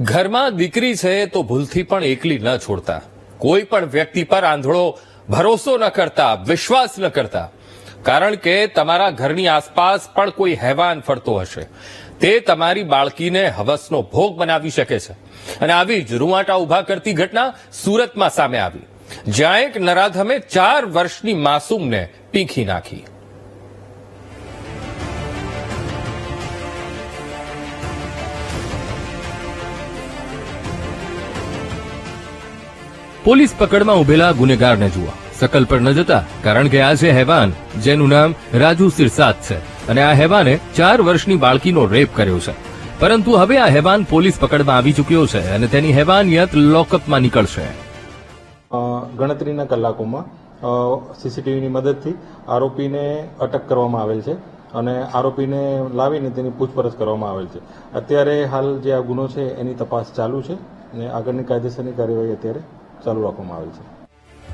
ઘરમાં દીકરી છે તો ભૂલથી પણ એકલી ન છોડતા. કોઈ પણ વ્યક્તિ પર આંધળો ભરોસો ન કરતા, વિશ્વાસ ન કરતા. કારણ કે તમારા ઘરની આસપાસ પણ કોઈ હેવાન ફરતો હશે. તે તમારી બાળકીને હવસનો ભોગ બનાવી શકે છે. અને આવી જ રૂવાટા ઊભા કરતી ઘટના સુરતમાં સામે આવી. જ્યાં એક નરાધમે ચાર વર્ષની માસૂમને પીંખી નાખી. પોલીસ પકડમાં ઉભેલા ગુનેગારને જુઓ. સકલ પર ન જતા, કારણ કે આ છે હેવાન, જેનું નામ રાજુ સિરસાત છે. અને આ હેવાને ચાર વર્ષની બાળકીનો રેપ કર્યો છે. પરંતુ હવે આ હેવાન પોલીસ પકડમાં આવી ચૂક્યો છે અને તેની હેવાનિયત લોકઅપમાં નીકળશે. ગણતરીના કલાકોમાં સીસીટીવીની મદદથી આરોપીને અટક કરવામાં આવેલ છે અને આરોપીને લાવીને તેની પૂછપરછ કરવામાં આવેલ છે. અત્યારે હાલ જે આ ગુનો છે, એની તપાસ ચાલુ છે અને આગળની કાયદેસરની કાર્યવાહી અત્યારે ચાલુ રાખવામાં આવી છે.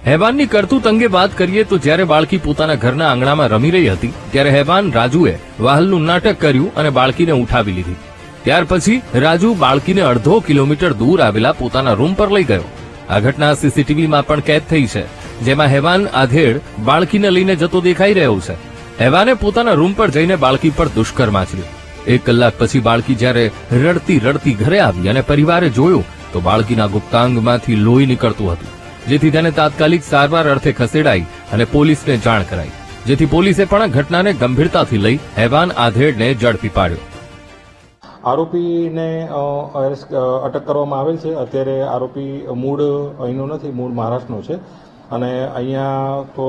હેવાનની કરતૂત અંગે વાત કરીએ તો જ્યારે બાળકી પોતાના ઘરના આંગણામાં રમી રહી હતી, ત્યારે હેવાન રાજુએ વાહલનું નાટક કર્યું અને બાળકીને ઉઠાવી લીધી. ત્યાર પછી રાજુ બાળકીને અડધો કિલોમીટર દૂર આવેલા પોતાના રૂમ પર લઈ ગયો. આ ઘટના સીસીટીવીમાં પણ કેદ થઈ છે, જેમાં હેવાન આધેડ બાળકીને લઈને જતો દેખાઈ રહ્યો છે. હેવાને પોતાના રૂમ પર જઈને બાળકી પર દુષ્કર્મ આચર્યું. એક કલાક પછી બાળકી જ્યારે રડતી રડતી ઘરે આવી અને પરિવારે જોયું તો બાળકીના ગુપ્તાંગમાંથી લોહી નીકળતું હતું, જેથી તેને તાત્કાલિક સારવાર અર્થે ખસેડાઈ અને પોલીસને જાણ કરાઈ. જેથી પોલીસે પણ ઘટનાને ગંભીરતાથી લઈ હેવાન આધેડને ઝડપી પાડ્યો. આરોપીને અટક કરવામાં આવેલ છે. અત્યારે આરોપી મૂળ અહીંનો નથી, મૂળ મહારાષ્ટ્રનો છે. અને અહીંયા તો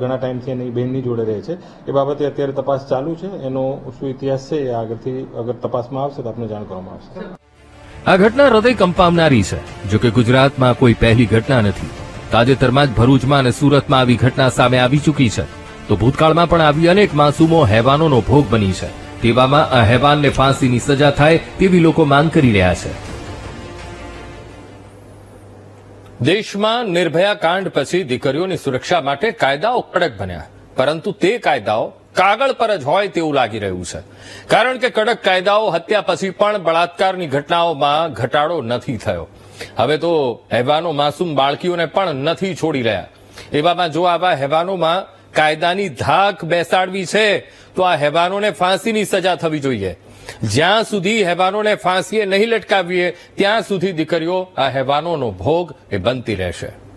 ઘણા ટાઈમથી એની બહેનની જોડે રહે છે. એ બાબતે અત્યારે તપાસ ચાલુ છે. એનો શું ઇતિહાસ છે આગળથી અગર તપાસમાં આવશે તો આપને જાણ કરવામાં આવશે. આ ઘટના હૃદય કંપાવનારી છે. જો કે ગુજરાતમાં કોઈ પહેલી ઘટના નથી. તાજેતરમાં જ ભરૂચમાં અને સુરતમાં આવી ઘટના સામે આવી ચૂકી છે. તો ભૂતકાળમાં પણ આવી અનેક માસૂમો હેવાનોનો ભોગ બની છે. તેવામાં આ હેવાનને ફાંસીની સજા થાય તેવી લોકો માંગ કરી રહ્યા છે. દેશમાં નિર્ભયા કાંડ પછી દીકરીઓની સુરક્ષા માટે કાયદાઓ કડક બન્યા. પરંતુ તે કાયદાઓ કાગળ પર જ હોય તેવું લાગી રહ્યું છે. કારણ કે કડક કાયદાઓ હત્યા પછી પણ બળાત્કારની ઘટનાઓમાં ઘટાડો નથી થયો. હવે તો હેવાનો માસૂમ બાળકીઓને પણ નથી છોડી રહ્યા. એવામાં જો આવા હેવાનોમાં કાયદાની ધાક બેસાડવી છે, તો આ હેવાનોને ફાંસીની સજા થવી જોઈએ. જ્યાં સુધી હેવાનોને ફાંસીએ નહીં લટકાવીએ, ત્યાં સુધી દીકરીઓ આ હેવાનોનો ભોગ એ બનતી રહેશે.